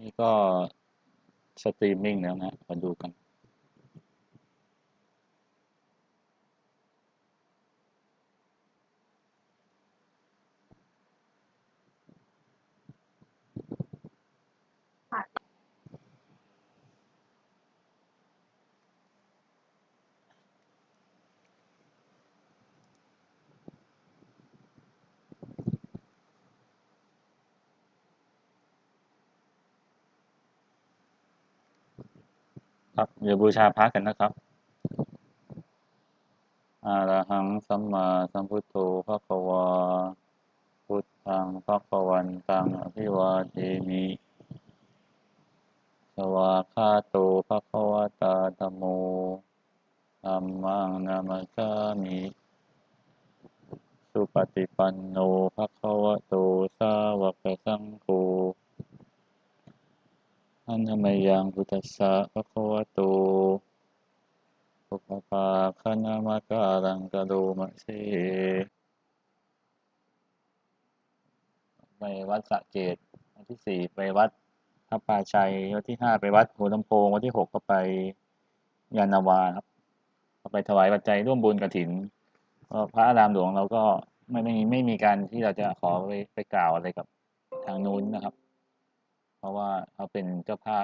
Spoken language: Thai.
นี่ก็สตรีมมิ่งแล้วนะมาดูกัน ครับเดี๋ยวบูชาพระกันนะครับอาระหังสัมมาสัมพุทโธพระควาพุทธังพระควันตังอภิวาเทมิสวาคาโตพระควตาธโมธัมมังนามัสสามิสุปฏิปันโนภะคะวะโตสาวกสังโฆ อันธมยังพุทธัสสะควะโตปุพพาคณามะการังกะโดมะเสไปวัดสะเกตวันที่สี่ไปวัดพระปาชัยวันที่ห้าไปวัดหัวลำโพงวันที่หกก็ไปยานาวาครับก็ไปถวายปัจจัยร่วมบุญกฐินก็พระอารามหลวงเราก็ไม่ไม่มีไม่มีการที่เราจะขอไปไปกล่าวอะไรกับทางนู้นนะครับ เพราะว่าเขาเป็นเจ้าภาพ